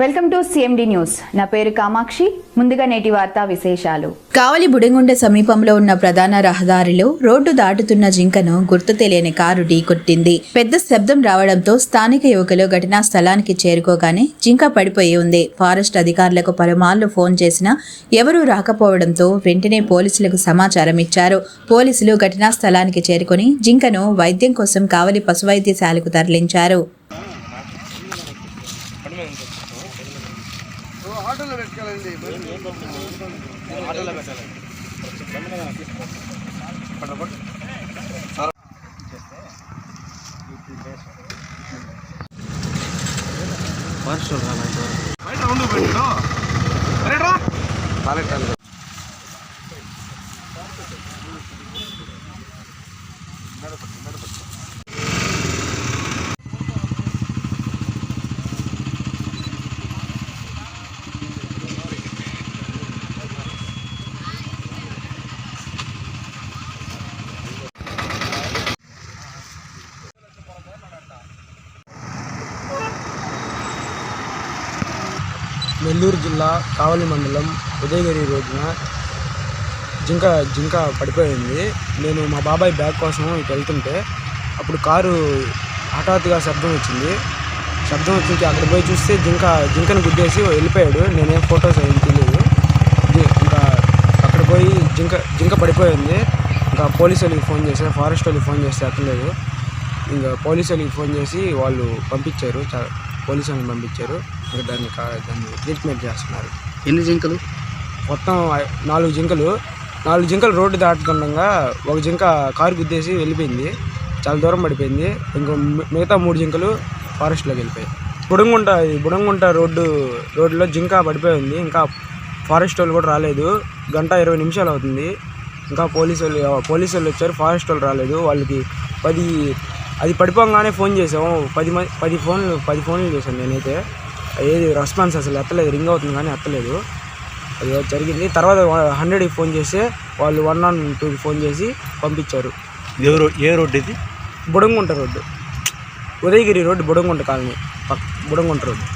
Welcome to CMD news నా పేరు కామాక్షి. ముందుగా నేటి వార్తా విశేషాలు. కావలి బుడిగుండ సమీపంలో ఉన్న ప్రధాన రహదారిలో రోడ్డు దాటుతున్న జింకను గుర్తు తెలియని కారు ఢీకొట్టింది. పెద్ద శబ్దం రావడంతో స్థానిక యువకులు ఘటనా స్థలానికి చేరుకోగానే జింక పడిపోయి ఉంది. ఫారెస్ట్ అధికారులకు పలుమార్లు ఫోన్ చేసినా ఎవరూ రాకపోవడంతో వెంటనే పోలీసులకు సమాచారం ఇచ్చారు. పోలీసులు ఘటనా స్థలానికి చేరుకొని జింకను వైద్యం కోసం కావలి పశువైద్యశాలకు తరలించారు. ఆటోలో పెట్టుకోవాలండి. ఆటోలో పెట్టాలండి పార్సల్ రాలేదు బయట రౌండ్ పెట్టాడు అరేట్రా కాలేట్ కాలేదు నడపండి నెల్లూరు జిల్లా కావలి మండలం ఉదయగిరి రోజున జింక జింక పడిపోయింది. నేను మా బాబాయ్ బ్యాగ్ కోసం ఇటు వెళ్తుంటే అప్పుడు కారు హఠాత్తుగా శబ్దం వచ్చింది. శబ్దం వచ్చింది అక్కడ పోయి చూస్తే జింక జింకను గుద్దేసి వెళ్ళిపోయాడు. నేనేం ఫొటోస్ ఏం తెలియదు ఇంకా అక్కడ పోయి జింక జింక పడిపోయింది. ఇంకా పోలీసు వాళ్ళకి ఫోన్ చేస్తే ఫారెస్ట్ వాళ్ళకి ఫోన్ చేస్తే అక్కర్లేదు ఇంకా పోలీసు వాళ్ళకి ఫోన్ చేసి వాళ్ళు పంపించారు. చా పోలీసు వాళ్ళని పంపించారు. ఇంకా దాన్ని దాన్ని ట్రీట్మెంట్ చేస్తున్నారు. ఎన్ని జింకలు? మొత్తం నాలుగు జింకలు. నాలుగు జింకలు రోడ్డు దాటుతుండగా ఒక జింక కారు గుద్దేసి వెళ్ళిపోయింది. చాలా దూరం పడిపోయింది. ఇంకో మిగతా మూడు జింకలు ఫారెస్ట్లోకి వెళ్ళిపోయాయి. బుడంగుంట ఈ బుడంగుంట రోడ్డు రోడ్లో జింక పడిపోయింది ఇంకా ఫారెస్ట్ వాళ్ళు కూడా రాలేదు. గంట ఇరవై నిమిషాలు అవుతుంది. ఇంకా పోలీసు వాళ్ళు పోలీసు వాళ్ళు వచ్చారు. ఫారెస్ట్ వాళ్ళు రాలేదు. వాళ్ళకి పది అది పడిపోగానే ఫోన్ చేసాము పది మంది పది ఫోన్లు పది ఫోన్లు చేశాను నేనైతే. ఏది రెస్పాన్స్ అసలు ఎత్తలేదు రింగ్ అవుతుంది కానీ ఎత్తలేదు. అది జరిగింది. తర్వాత హండ్రెడ్కి ఫోన్ చేస్తే వాళ్ళు వన్ ఆన్ టూకి ఫోన్ చేసి పంపించారు. ఎవరు ఏ రోడ్డు ఇది? Budamgunta road. Udayagiri road Budamgunta colony. పక్ బుడంగుంట రోడ్డు.